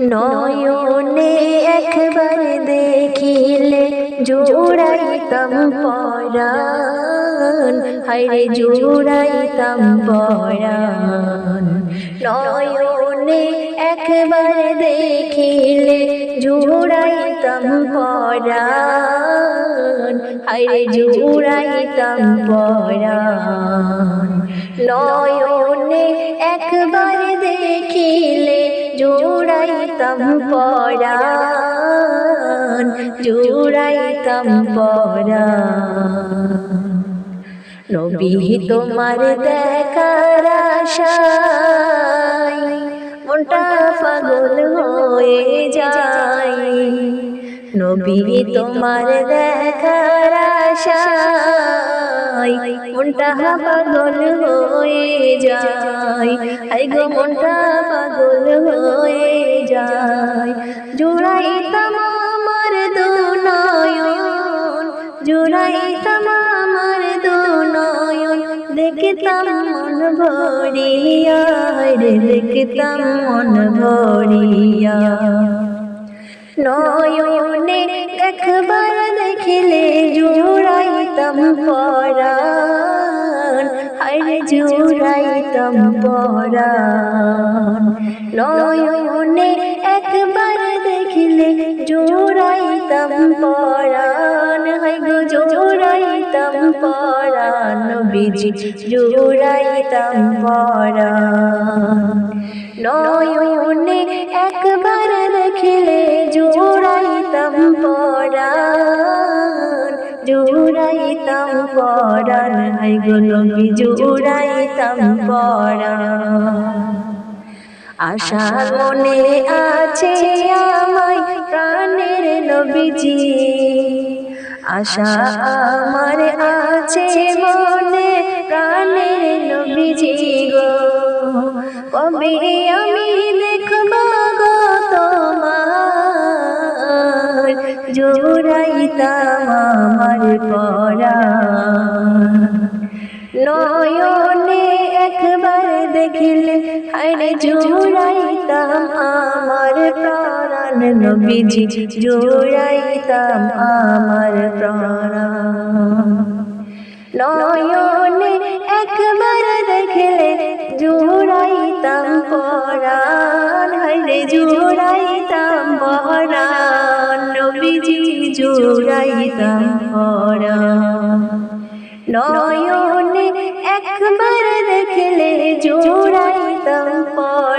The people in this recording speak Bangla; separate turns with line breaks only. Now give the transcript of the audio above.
নয়নে একবার দেখিলে জোড়াইতাম পরাণ। হাইরে জোড়াইতাম পরাণ। নয়নে একবার দেখিলে জোড়াইতাম পরাণ। হাইরে জোড়াইতাম পরাণ। নয়নে একবার জোড়াইতাম পরাণ জোড়াইতাম পরাণ। নবী তোমার দেখার আশায় মনটা পাগল হয়ে যায়। নবী তোমার দেখার আশায় মনটা পাগল হয়ে যায়। আই গো, মনটা পাগল হয়ে যায়। জোড়াইতাম আমার দু নয়ন জোড়াইতাম আমার দু নয়ন দেখতাম মন ভরিয়া, রে দেখতাম মন ভরিয়া। নয়নে পরাণ, হায় জোড়াইতাম পরাণ। নয়নে একবার দেখিলে জোড়াইতাম পরাণ, হায় গো জোড়াইতাম পরাণ বিজি জোড়াইতাম পরাণ। নয়নে একবার জোড়াইতাম পরাণ। হাই গো নবী পরাণ। আশা মনে আছে আমায় প্রাণের নবীজি। আশা আমার আছে মনে প্রাণের নবীজি গো। কবে পরাণ নয়নে একবার দেখিলে হাইরে জোড়াইতাম আমার প্রাণ। নবীজি, জোড়াইতাম আমার প্রাণ। নয়নে একবার দেখিলে জোড়াইতাম পরাণ। হাইরে জোড়াইতাম পরাণ। জোড়াইতাম পরাণ নয়নে একবার দেখলে জোড়াইতাম পর।